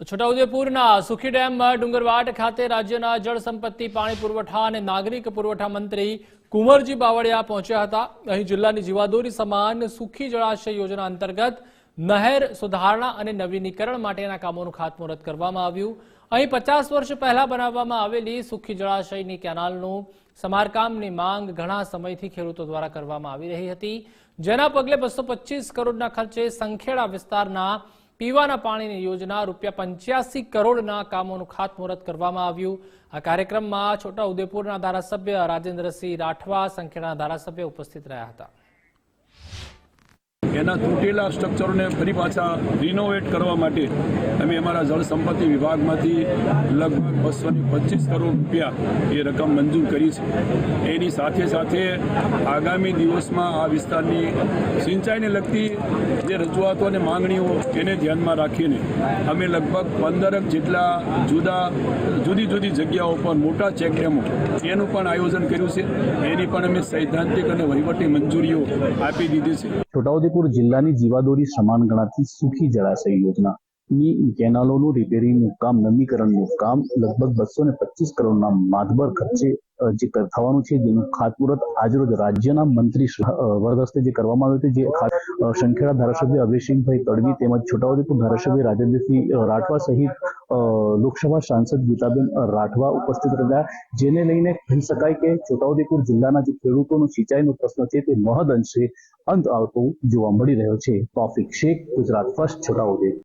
તો છોટાઉદેપુરના સુખી ડેમમાં ડુંગરવાટ ખાતે રાજ્યના જળ સંપત્તિ, પાણી પુરવઠા અને નાગરિક પુરવઠા મંત્રી કુંવરજી બાવળિયા પહોંચ્યા હતા. અહીં જિલ્લાની જીવાદોરી સમાન સુખી જળાશય યોજના અંતર્ગત નહેર સુધારણા અને નવીનીકરણ માટેના કામોનું ખાતમુહૂર્ત કરવામાં આવ્યું. અહીં પચાસ વર્ષ પહેલા બનાવવામાં આવેલી સુખી જળાશયની કેનાલનું સમારકામની માંગ ઘણા સમયથી ખેડૂતો દ્વારા કરવામાં આવી રહી હતી. જેના પગલે બસો કરોડના ખર્ચે સંખેડા વિસ્તારના પીવાના પાણીની યોજના રૂપિયા પંચ્યાસી કરોડના કામોનું ખાતમુહૂર્ત કરવામાં આવ્યું. આ કાર્યક્રમમાં છોટાઉદેપુરના ધારાસભ્ય રાજેન્દ્રસિંહ રાઠવા સંખેડાના ધારાસભ્ય ઉપસ્થિત રહ્યા હતા. એના તૂટેલા સ્ટ્રક્ચરોને ફરી પાછા રિનોવેટ કરવા માટે અમે અમારા જળ સંપત્તિ વિભાગમાંથી લગભગ બસો પચીસ કરોડ રૂપિયા એ રકમ મંજૂર કરી છે. એની સાથે સાથે આગામી દિવસમાં આ વિસ્તારની સિંચાઈને લગતી જે રજૂઆતો અને માંગણીઓ એને ધ્યાનમાં રાખીને અમે લગભગ પંદરક જેટલા જુદા, જુદી જુદી જગ્યાઓ પર મોટા ચેકડેમો એનું પણ આયોજન કર્યું છે. એની પણ અમે સૈદ્ધાંતિક અને વહીવટી મંજૂરીઓ આપી દીધી છે. છોટાઉદેપુર જિલ્લાની જીવાદોરી સમાન ગણાતી સુખી જળાશય યોજનાની કેનાલોનું રિપેરિંગનું કામ નવીકરણનું કામ લગભગ બસો ને પચીસ કરોડના માતબર ખર્ચે જે થવાનું છે, જેનું ખાતમુહૂર્ત આજરોજ રાજ્યના મંત્રી વરદસ્તે જે કરવામાં આવ્યું જે સંખેડા ધારાસભ્ય અભયસિંહભાઈ તડવી તેમજ છોટાઉદેપુર ધારાસભ્ય રાજેન્દ્રસિંહ રાઠવા સહિત લોકસભા સાંસદ ગીતાબેન રાઠવા ઉપસ્થિત રહ્યા. જેને લઈને કહી શકાય કે છોટાઉદેપુર જિલ્લાના જે ખેડૂતોનો સિંચાઈનો પ્રશ્ન છે, તે મહદ અંશે અંત આવતો જોવા મળી રહ્યો છે. તોફિક શેખ ગુજરાત ફર્સ્ટ છોટાઉદેપુર.